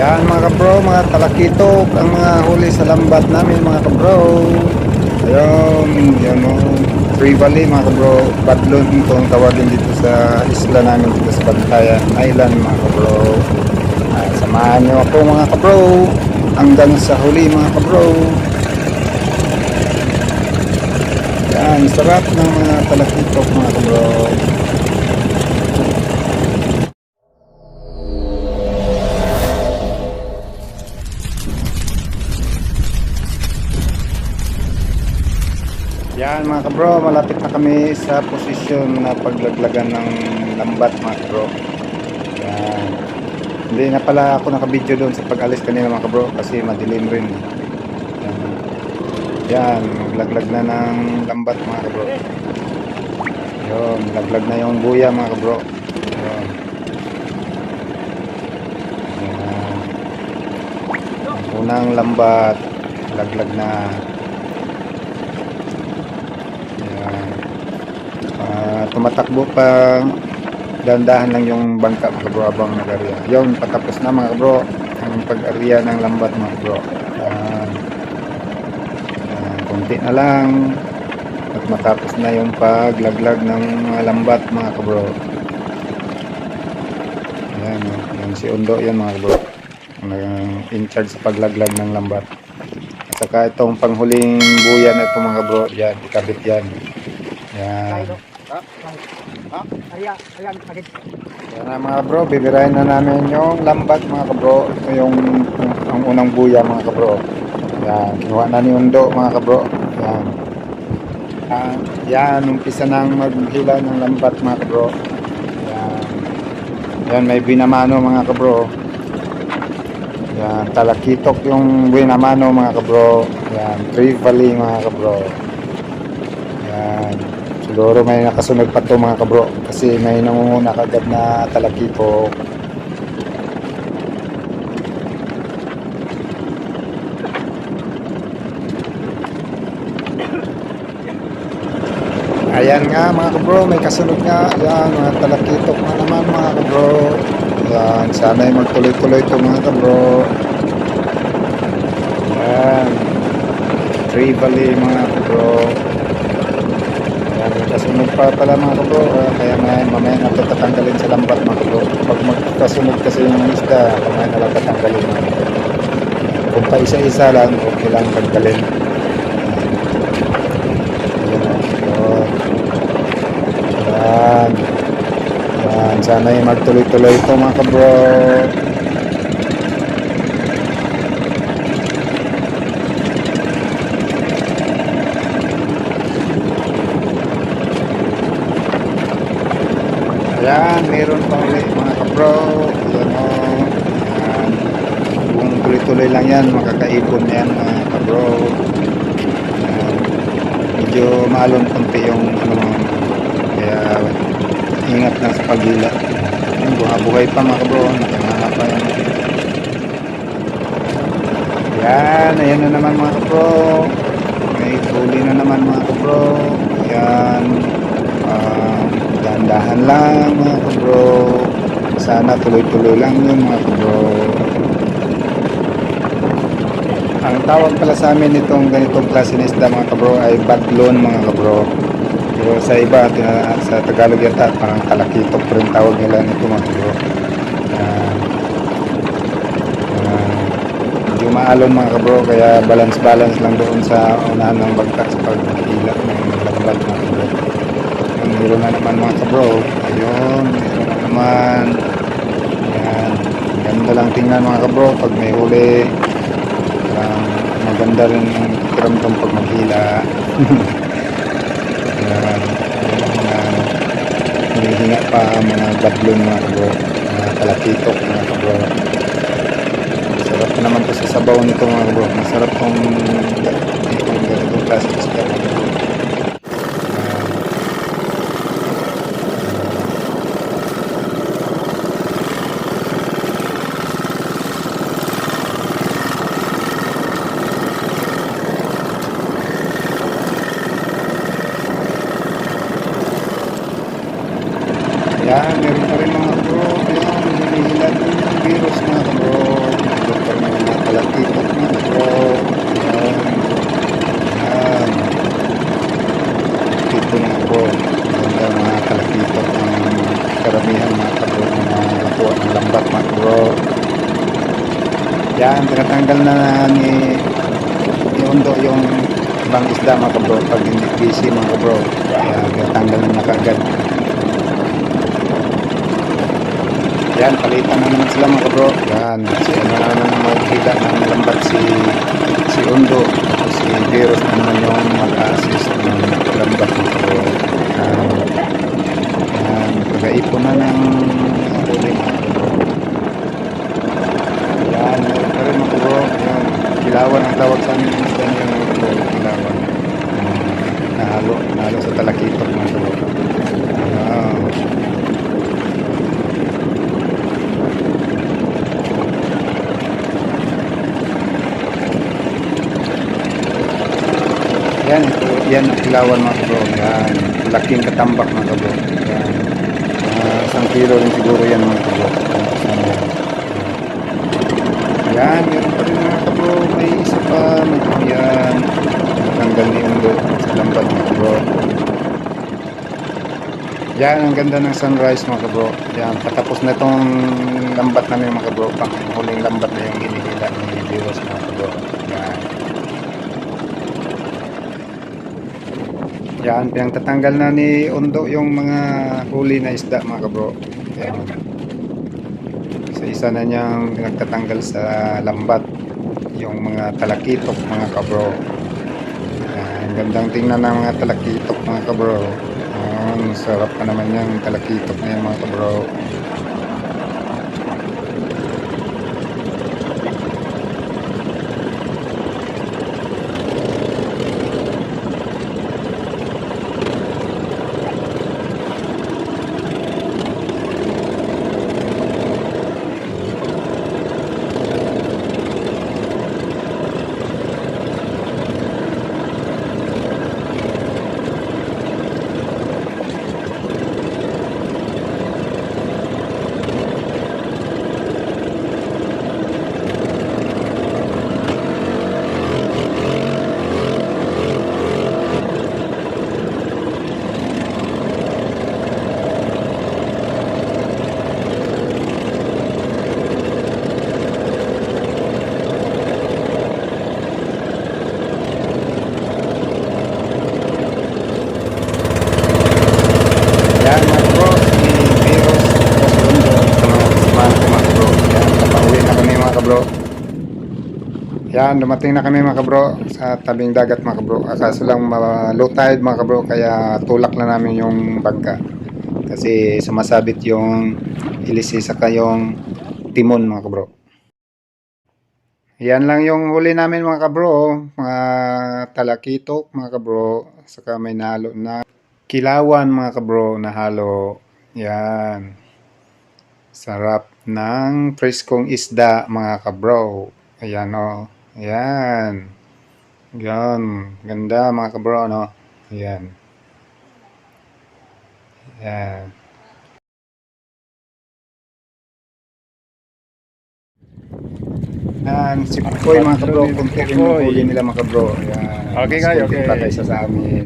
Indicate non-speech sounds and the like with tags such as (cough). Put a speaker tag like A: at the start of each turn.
A: Yan mga kabro, mga talakitok ang mga huli sa lambat namin mga kabro. Ayun, yan o. Free Valley mga kabro. Badlon kung tawagin dito sa isla namin dito sa Bantayan Island mga kabro. Ay, samahan nyo ako mga kabro. Hanggang sa huli mga kabro. Yan, sarap ng mga talakitok mga kabro. Yan mga kabro, malapit na kami sa posisyon na paglaglagan ng lambat mga kabro. Yan. Hindi na pala ako nakabidyo doon sa pag-alis kanina mga kabro kasi madilim rin. Yan. Yan, maglaglag na ng lambat mga kabro. Yun, laglag na yung buya mga kabro. Yun. Yan. Ang unang lambat, laglag na. Ayan. Ah, tumatakbo pa dahan-dahan lang yung bangka mga bro abang nag-area. Yun, patapos na mga bro ang pag-area ng lambat mga bro. Ayan. Ayan, konti na lang at matapos na yung paglaglag ng mga lambat mga kabro. Ayan, oh. yan si Undo yan mga kabro. In charge sa paglaglag ng lambat. At saka itong panghuling buya na ito mga bro, yan, ikabit yan. Yan.
B: Ayan, ayan, agad.
A: Yan na mga bro, bibirahin na namin yung lambat mga kabro. Ito yung, yung ang unang buya mga kabro. Yan, kinuha na ni Undo mga kabro. Yan. Ah, yan, umpisa nang maghila ng lambat mga kabro. Yan. Yan, may binamano mga kabro. Yan, talakitok yung binamano mga kabro. Yan, Tree Valley mga kabro. Siguro may nakasunod pa to mga kabro kasi may nangunguna kagad na talakitok. Ayan nga mga kabro, may kasunod nga. Ayan, mga talakitok na naman mga kabro. Ayan, sana'y magtuloy-tuloy ito mga kabro. Ayan. Tree Valley mga kabro. Ayan, may kasunod pa pala mga kabro. Ah, kaya may mamaya na tatanggalin sa lambat mga kabro. Pag magkasunod kasi yung isda, mamaya na lang tatanggalin mga kabro. Kung pa isa-isa lang, okay lang tanggalin. Ayan, oh. Yan. Yan. Sana yung magtuloy-tuloy ito mga kabro. Ayan, meron pa ulit mga kabro. Ayan o. Ayan. Kung tuloy-tuloy lang yan, makakaipon yan mga kabro. Ayan. Medyo maalon konti yung ano kaya ingat lang sa paghila. Ayan, buhay pa mga kabro. Nakanganga pa yan. Ayan, ayan na naman mga kabro. May huli na naman mga kabro. Ayan. Ah, dahan-dahan lang mga. Sana tuloy-tuloy lang yun mga kabro. Ang tawag pala sa amin itong ganitong klase ng isda mga kabro ay badlon mga kabro. Pero sa iba, sa Tagalog yata, parang talakitok pa rin tawag nila nito mga kabro. Ayan. Ayan. medyo maalon mga kabro, kaya balance-balance lang doon sa unahan ng bagtak sa paghila ng lambat mga kabro. Meron na naman mga kabro. Ayun, meron na naman. Tingnan mga kabro pag may huli. Parang maganda rin ang kiramdam pag maghila. (laughs) Mga hinihinga pa mga gablon mga kabro. Mga talakitok mga kabro. Sarap na naman to sa sabaw nito mga kabro. Masarap tong itong ganitong klase ng isda. mga kabro. Ayan. Yan, meron pa rin mga bro. Ayan, hinihila din yung virus mga bro. Yan, tinatanggal na ni, ni yung ibang isda mga kabro. Pag hindi busy mga kabro, kaya tinatanggal na kaagad. Yan, palitan na naman sila mga kabro. Yan, si ano na naman magkita ng lambat si si Undo. Si Virus na naman yung mag-assist ng lambat mga kabro. Yan, yan, pag-aipon na ng huli mga kabro. Yan, meron pa rin mga kabro. Yan, kilawan ang tawag sa amin. Isda niya mga kabro, kilawan. Um, nahalo, nahalo sa talakitok mga kabro. Wow. Yan, yan ang kilawan mga kabro. Yan, laking katambak mga kabro. Yan, Ah, isang kilo rin siguro yan mga kabro. Yan, meron pa rin mga kabro. May isa pa. Yan. Tanggal ni Undo sa lambat mga kabro. Yan, ang ganda ng sunrise mga kabro. Yan, patapos na itong lambat namin mga kabro. Pang huling lambat na yung hinihila ni Virus mga kabro. Yan. Yan, pinagtatanggal na ni Undo yung mga huli na isda mga kabro. Yan. Isa-isa na niyang pinagtatanggal sa lambat yung mga talakitok mga kabro. Yan, ang gandang tingnan ng mga talakitok mga kabro. Yan, sarap pa naman yung talakitok na yan mga kabro. Yan mga bro, si Virus Kasundo sa mga kasamahan ko mga bro. Yan, napauwi na kami mga kabro. Yan, dumating na kami mga kabro sa tabing dagat mga kabro. Kaso lang ma- low tide mga kabro, kaya tulak na namin yung bangka. Kasi sumasabit yung ilisi sa yung timon mga kabro. Yan lang yung huli namin mga kabro. Mga talakitok mga kabro. Saka may nalo na kilawan mga kabro na halo. Yan. Sarap ng preskong isda mga kabro. Ayan o. Ayan. Yan. Ganda mga kabro no. Ayan. Ayan. Yan, si Pukoy mga kabro. Yung huli nila mga kabro. Ayan.
B: Okay, kayo, okay.
A: kaysa sa amin.